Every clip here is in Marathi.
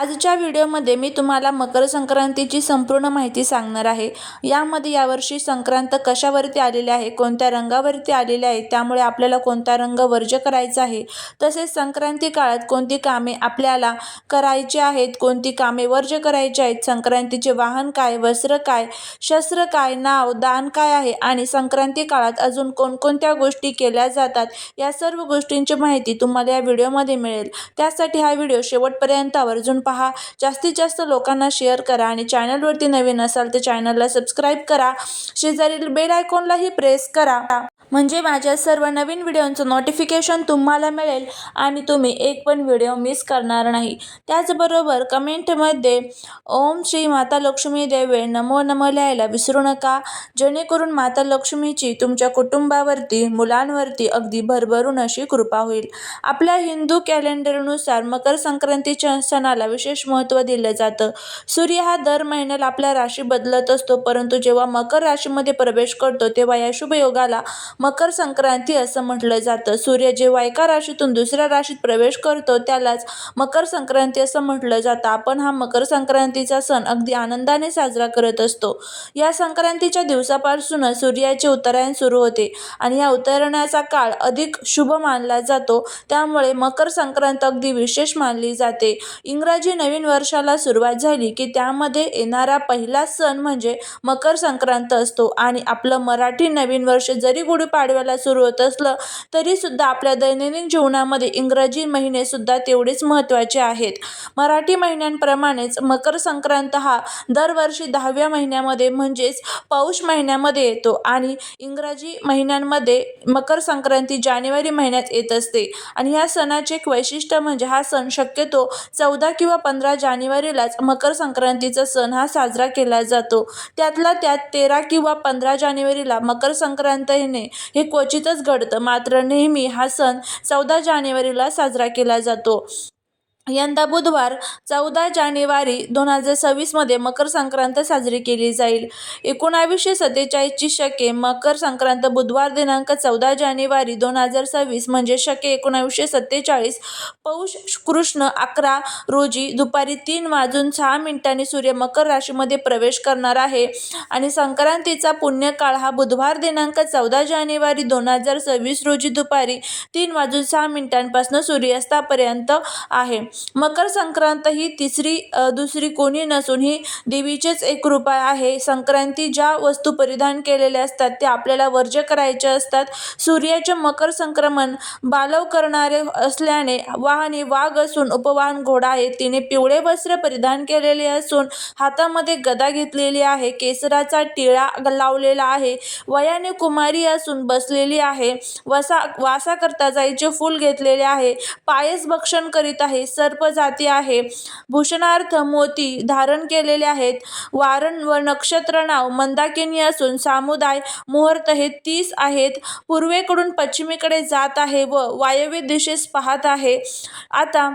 आजच्या व्हिडिओमध्ये मी तुम्हाला मकर संक्रांतीची संपूर्ण माहिती सांगणार आहे. यामध्ये यावर्षी संक्रांत कशावरती आलेली आहे कोणत्या रंगावरती आलेली आहे त्यामुळे आपल्याला कोणता रंग वर्ज्य करायचा आहे तसेच संक्रांती काळात कोणती कामे आपल्याला करायची आहेत कोणती कामे वर्ज्य करायची आहेत संक्रांतीचे वाहन काय वस्त्र काय शस्त्र काय नाव दान काय आहे आणि संक्रांती काळात अजून कोणकोणत्या गोष्टी केल्या जातात या सर्व गोष्टींची माहिती तुम्हाला या व्हिडिओमध्ये मिळेल. त्यासाठी हा व्हिडिओ शेवटपर्यंत आवर्जून पहा. जास्तीत जास्त लोकांना शेअर करा आणि चॅनलवरती नवीन असाल तर चॅनलला सबस्क्राईब करा. शेजारील बेल आयकॉनलाही प्रेस करा. म्हणजे माझ्या सर्व नवीन व्हिडिओंचं नोटिफिकेशन तुम्हाला मिळेल आणि तुम्ही एक पण व्हिडिओ मिस करणार नाही. त्याचबरोबर कमेंटमध्ये ओम श्री माता लक्ष्मी देवे नमो नमो लिहायला विसरू नका. जेणेकरून माता लक्ष्मीची तुमच्या कुटुंबावरती मुलांवरती अगदी भरभरून अशी कृपा होईल. आपल्या हिंदू कॅलेंडरनुसार मकर संक्रांतीच्या सणाला विशेष महत्त्व दिलं जातं. सूर्य हा दर महिन्याला आपल्या राशी बदलत असतो परंतु जेव्हा मकर राशीमध्ये प्रवेश करतो तेव्हा या शुभ योगाला मकर संक्रांती असं म्हटलं जातं. सूर्य जेव्हा एका राशीतून दुसऱ्या राशीत प्रवेश करतो त्यालाच मकर संक्रांती असं म्हटलं जातं. आपण हा मकर संक्रांतीचा सण अगदी आनंदाने साजरा करत असतो. या संक्रांतीच्या दिवसापासूनच सूर्याचे उत्तरायण सुरू होते आणि या उतरण्याचा काळ अधिक शुभ मानला जातो. त्यामुळे मकर संक्रांत अगदी विशेष मानली जाते. इंग्रजी नवीन वर्षाला सुरुवात झाली की त्यामध्ये येणारा पहिला सण म्हणजे मकर संक्रांत असतो आणि आपलं मराठी नवीन वर्ष जरी पाडव्याला सुरू होत असलं तरीसुद्धा आपल्या दैनंदिन जीवनामध्ये इंग्रजी महिनेसुद्धा तेवढेच महत्त्वाचे आहेत. मराठी महिन्यांप्रमाणेच मकर संक्रांत हा दरवर्षी दहाव्या महिन्यामध्ये म्हणजेच पौष महिन्यामध्ये येतो आणि इंग्रजी महिन्यांमध्ये मकर संक्रांती जानेवारी महिन्यात येत असते. आणि ह्या सणाचे एक वैशिष्ट्य म्हणजे हा सण शक्यतो चौदा किंवा पंधरा जानेवारीलाच मकर संक्रांतीचा सण हा साजरा केला जातो. त्यातला त्यात तेरा किंवा पंधरा जानेवारीला मकर संक्रांतीने हे क्वचितच घडतं. मात्र नेहमी हा सण चौदा जानेवारीला साजरा केला जातो. यंदा बुधवार चौदा जानेवारी दोन हजार सव्वीसमध्ये मकर संक्रांत साजरी केली जाईल. एकोणावीसशे सत्तेचाळीसची शके मकर संक्रांत बुधवार दिनांक चौदा जानेवारी दोन हजार सव्वीस म्हणजे शके एकोणावीसशे सत्तेचाळीस. पौष कृष्ण अकरा रोजी दुपारी तीन वाजून सहा मिनिटांनी सूर्य मकर राशीमध्ये प्रवेश करणार आहे आणि संक्रांतीचा पुण्यकाळ हा बुधवार दिनांक चौदा जानेवारी दोन हजार सव्वीस रोजी दुपारी तीन वाजून सहा मिनिटांपासून सूर्यास्तापर्यंत आहे. मकर संक्रांत ही तिसरी अ, दुसरी कोणी नसून ही देवीचेच एक रूप आहे. संक्रांती ज्या वस्तू परिधान केलेल्या असतात त्या आपल्याला वर्ज्य करायच्या असतात. सूर्याचे मकर संक्रमण बालव करणारे असल्याने वाहने वाघ असून उपवाहन घोडा आहे. तिने पिवळे वस्त्र परिधान केलेले असून हातामध्ये गदा घेतलेली आहे. केसराचा टिळा लावलेला आहे. वयाने कुमारी असून बसलेली आहे. वसा वासाकरता जायचे फूल घेतलेले आहे. पायस भक्षण करीत आहे. सर्प जाती आहे. भूषणार्थ मोती धारण केलेले आहेत. वारण व नक्षत्र नाव मंदाकिनी असून सामुदाय मुहूर्त हे तीस आहेत. पूर्वेकडून पश्चिमेकडे जात आहे व वायव्य दिशेस पाहत आहे. आता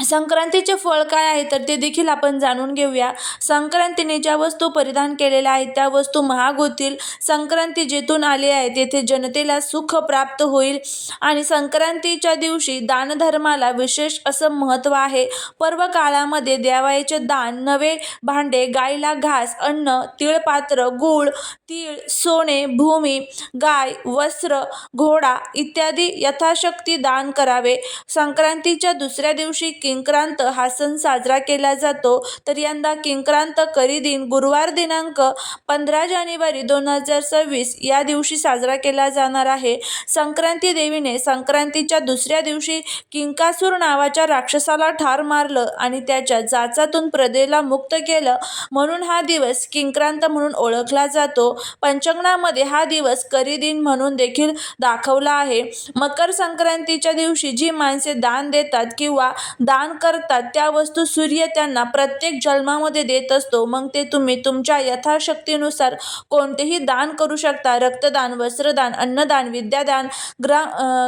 संक्रांतीचे फळ काय आहे तर ते देखील आपण जाणून घेऊया. संक्रांतीने ज्या वस्तू परिधान केलेल्या आहेत त्या वस्तू महाग होतील. संक्रांती जेथून आली आहे तेथे जनतेला सुख प्राप्त होईल. आणि संक्रांतीच्या दिवशी दानधर्माला विशेष असं महत्त्व आहे. पर्व काळामध्ये द्यावायचे दान नवे भांडे गाईला घास अन्न तिळपात्र गूळ तीळ सोने भूमी गाय वस्त्र घोडा इत्यादी यथाशक्ती दान करावे. संक्रांतीच्या दुसऱ्या दिवशी किंक्रांत हा सण साजरा केला जातो. तर यंदा किंक्रांत करी दिन गुरुवार दिनांक पंधरा जानेवारी दोन हजार सव्वीस या दिवशी साजरा केला जाणार आहे. संक्रांती देवीने संक्रांतीच्या दुसऱ्या दिवशी किंकासूर नावाच्या राक्षसाला ठार मारलं आणि त्याच्या जाचातून प्रदेला मुक्त केलं. म्हणून हा दिवस किंक्रांत म्हणून ओळखला जातो. पंचांगणामध्ये हा दिवस करी दिन म्हणून देखील दाखवला आहे. मकर संक्रांतीच्या दिवशी जी माणसे दान देतात किंवा दान करतात त्या वस्तू सूर्य त्यांना प्रत्येक जन्मामध्ये देत असतो. मग ते तुम्ही तुमच्या यथाशक्तीनुसार कोणतेही दान करू शकता. रक्तदान वस्त्रदान अन्नदान विद्यादान ग्रा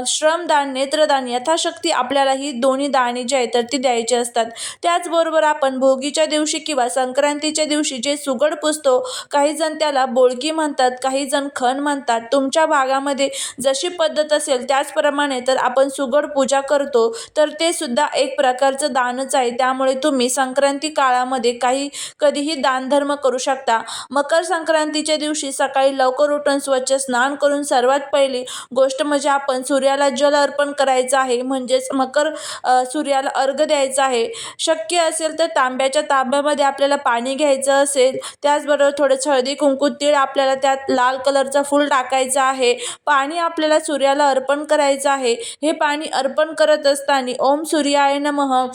श्रमदान नेत्रदान यथाशक्ती आपल्याला ही दोन्ही दाने जे आहेत तर ती द्यायची असतात. त्याचबरोबर आपण भोगीच्या दिवशी किंवा संक्रांतीच्या दिवशी जे सुगड पुसतो काही जण त्याला बोळकी म्हणतात काही जण खण म्हणतात. तुमच्या भागामध्ये जशी पद्धत असेल त्याचप्रमाणे तर आपण सुगड पूजा करतो तर ते सुद्धा एक प्रकारचं दानच आहे. त्यामुळे तुम्ही संक्रांती काळामध्ये काही कधीही दानधर्म करू शकता. मकर संक्रांतीच्या दिवशी सकाळी लवकर उठून स्वच्छ स्नान करून सर्वात पहिली गोष्ट म्हणजे आपण सूर्याला जल अर्पण करायचं आहे. म्हणजेच मकर सूर्याला अर्घ द्यायचा आहे. शक्य असेल तर तांब्याच्या तांब्यामध्ये आपल्याला पाणी घ्यायचं असेल त्याचबरोबर थोडं हळदी कुंकू तीळ आपल्याला त्यात लाल कलरचं फूल टाकायचं आहे. पाणी आपल्याला सूर्याला अर्पण करायचं आहे. हे पाणी अर्पण करत असताना ओम सूर्याय नम হয়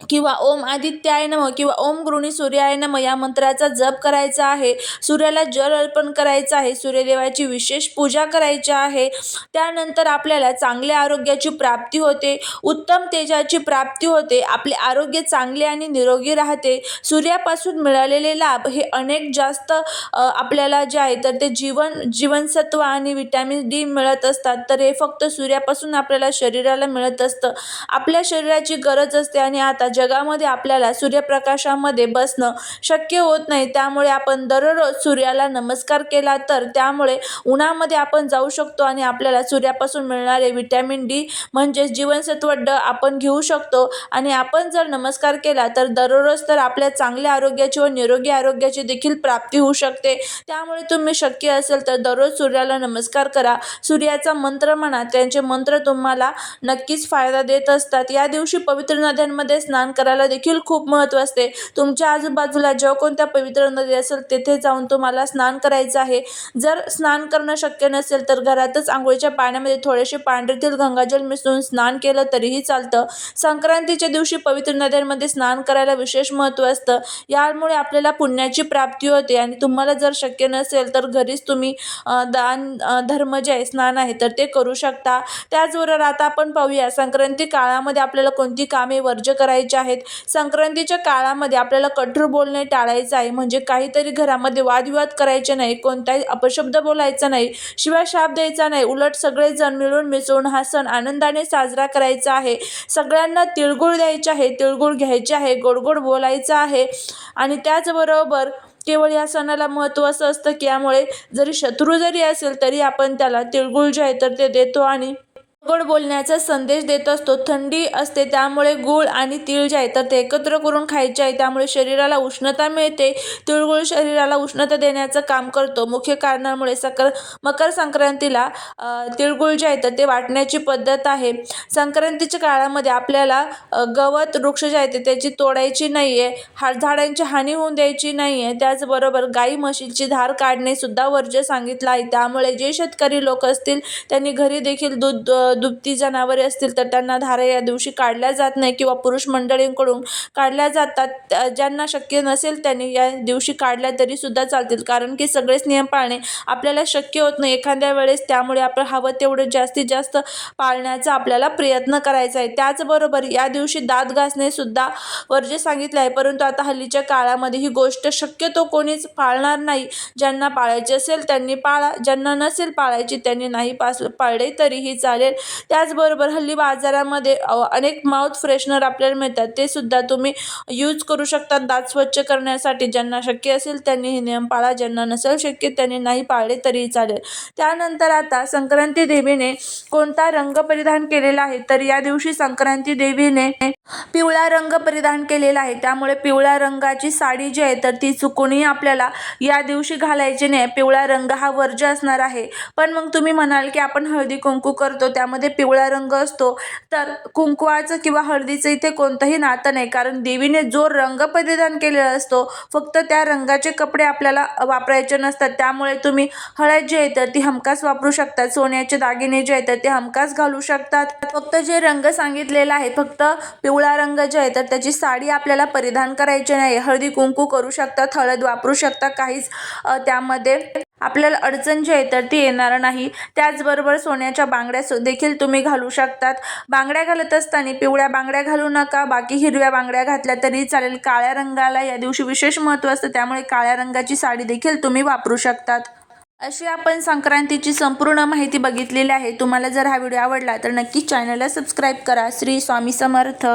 किंवा ओम आदित्याय नम किंवा ओम गृणी सूर्याय नम या मंत्राचा जप करायचा आहे. सूर्याला जल अर्पण करायचं आहे. सूर्यदेवाची विशेष पूजा करायची आहे. त्यानंतर आपल्याला चांगल्या आरोग्याची प्राप्ती होते. उत्तम तेजाची प्राप्ती होते. आपले आरोग्य चांगले आणि निरोगी राहते. सूर्यापासून मिळालेले लाभ हे अनेक जास्त आपल्याला जे आहे तर ते जीवन जीवनसत्व आणि विटॅमिन डी मिळत असतात. तर हे फक्त सूर्यापासून आपल्याला शरीराला मिळत असतं. आपल्या शरीराची गरज असते आणि आता जगामध्ये आपल्याला सूर्यप्रकाशामध्ये बसणं शक्य होत नाही. त्यामुळे आपण दररोज सूर्याला नमस्कार केला तर त्यामुळे उन्हामध्ये आपण जाऊ शकतो आणि आपल्याला सूर्यापासून मिळणारे विटॅमिन डी म्हणजेच जीवनसत्व ड आपण घेऊ शकतो. आणि आपण जर नमस्कार केला तर दररोज तर आपल्या चांगल्या आरोग्याची व निरोगी आरोग्याची देखील प्राप्ती होऊ शकते. त्यामुळे तुम्ही शक्य असेल तर दररोज सूर्याला नमस्कार करा. सूर्याचा मंत्र म्हणा त्यांचे मंत्र तुम्हाला नक्कीच फायदा देत असतात. या दिवशी पवित्र नद्यांमध्ये स्नान स्नान करायला देखील खूप महत्त्व असते. तुमच्या आजूबाजूला जेव्हा कोणत्या पवित्र नदी असेल तेथे जाऊन तुम्हाला स्नान करायचं आहे. जर स्नान करणं शक्य नसेल तर घरातच आंघोळीच्या पाण्यामध्ये थोडेसे पांढरे तेल गंगाजल मिसळून स्नान केलं तरीही चालतं. संक्रांतीच्या दिवशी पवित्र नद्यांमध्ये स्नान करायला विशेष महत्त्व असतं. यामुळे आपल्याला पुण्याची प्राप्ती होते आणि तुम्हाला जर शक्य नसेल तर घरीच तुम्ही दान धर्म जे आहे स्नान आहे तर ते करू शकता. त्याचबरोबर आता आपण पाहूया संक्रांती काळामध्ये आपल्याला कोणती कामे वर्ज करायची आहेत. संक्रांतीच्या काळामध्ये आपल्याला कठोर बोलणे टाळायचं आहे. म्हणजे काहीतरी घरामध्ये वादविवाद करायचे नाही. कोणताही अपशब्द बोलायचा नाही. शिवाय शाप द्यायचा नाही. उलट सगळेजण मिळून मिसळून हा सण आनंदाने साजरा करायचा आहे. सगळ्यांना तिळगुळ द्यायचे आहे. तिळगुळ घ्यायचे आहे. गोड गोड बोलायचं आहे. आणि त्याचबरोबर केवळ या सणाला महत्त्व असं असतं की यामुळे जरी शत्रू जरी असेल तरी आपण त्याला तिळगुळ जे आहे तर ते देतो आणि गोड बोलण्याचा संदेश देत असतो. थंडी असते त्यामुळे गूळ आणि तीळ जे आहे तर ते एकत्र करून खायचे आहे. त्यामुळे शरीराला उष्णता मिळते. तिळगुळ शरीराला उष्णता देण्याचं काम करतो. मुख्य कारणामुळे सकर मकर संक्रांतीला तिळगुळ जे आहे तर ते वाटण्याची पद्धत आहे. संक्रांतीच्या काळामध्ये आपल्याला गवत वृक्ष जे आहे ते त्याची तोडायची नाही आहे हा झाडांची हानी होऊन द्यायची नाही आहे त्याचबरोबर गाई म्हशीची धार काढणे सुद्धा वर्ज्य सांगितलं आहे. त्यामुळे जे शेतकरी लोक असतील त्यांनी घरी देखील दूध दुभती जनावरे असतील तर त्यांना धारा या दिवशी काढल्या जात नाही किंवा पुरुष मंडळींकडून काढल्या जातात. ज्यांना शक्य नसेल त्यांनी या दिवशी काढल्या तरीसुद्धा चालतील. कारण की सगळेच नियम पाळणे आपल्याला शक्य होत नाही. एखाद्या वेळेस त्यामुळे आपण हवं तेवढं जास्तीत जास्त पाळण्याचा आपल्याला प्रयत्न करायचा आहे. त्याचबरोबर या दिवशी दात घासणे सुद्धा वर्ज्य सांगितलं आहे. परंतु आता हल्लीच्या काळामध्ये ही गोष्ट शक्यतो कोणीच पाळणार नाही. ज्यांना पाळायची असेल त्यांनी पाळा. ज्यांना नसेल पाळायची त्यांनी नाही पास पाळले तरीही चालेल. त्याचबरोबर हल्ली बाजारामध्ये अनेक माउथ फ्रेशनर आपल्याला मिळतात. ते सुद्धा तुम्ही यूज करू शकता. दात स्वच्छ करण्यासाठी ज्यांना शक्य असेल त्यांनी हे नियम पाळा. ज्यांना नसेल शक्य त्यांनी नाही पाळले तरीही चालेल. त्यानंतर आता संक्रांती देवीने कोणता रंग परिधान केलेला आहे? तर या दिवशी संक्रांती देवीने पिवळा रंग परिधान केलेला आहे. त्यामुळे पिवळ्या रंगाची साडी जी आहे तर ती चुकूनही आपल्याला या दिवशी घालायची नाही. पिवळा रंग हा वर्ज्य असणार आहे. पण मग तुम्ही म्हणाल की आपण हळदी कुंकू करतो त्या त्यामध्ये पिवळा रंग असतो. तर कुंकवाचं किंवा हळदीचं इथे कोणतंही नातं नाही. कारण देवीने जो रंग परिधान केलेला असतो फक्त त्या रंगाचे कपडे आपल्याला वापरायचे नसतात. त्यामुळे तुम्ही हळद जे आहे तर ती हमखास वापरू शकतात. सोन्याचे दागिने जे आहेत तर ते हमखास घालू शकतात. फक्त जे रंग सांगितलेला आहे फक्त पिवळा रंग जे आहे तर त्याची साडी आपल्याला परिधान करायची नाही. हळदी कुंकू करू शकतात हळद वापरू शकता काहीच त्यामध्ये. आपल्याला अडचण जी आहे तर ती येणार नाही. त्याचबरोबर सोन्याच्या बांगड्या सु- देखील तुम्ही घालू शकतात. बांगड्या घालत असताना पिवळ्या बांगड्या घालू नका. बाकी हिरव्या बांगड्या घातल्या तरी चालेल. काळ्या रंगाला या दिवशी विशेष महत्त्व असतं. त्यामुळे काळ्या रंगाची साडी देखील तुम्ही वापरू शकतात. अशी आपण संक्रांतीची संपूर्ण माहिती बघितलेली आहे. तुम्हाला जर हा व्हिडिओ आवडला तर नक्कीच चॅनलला सबस्क्राईब करा. श्री स्वामी समर्थ.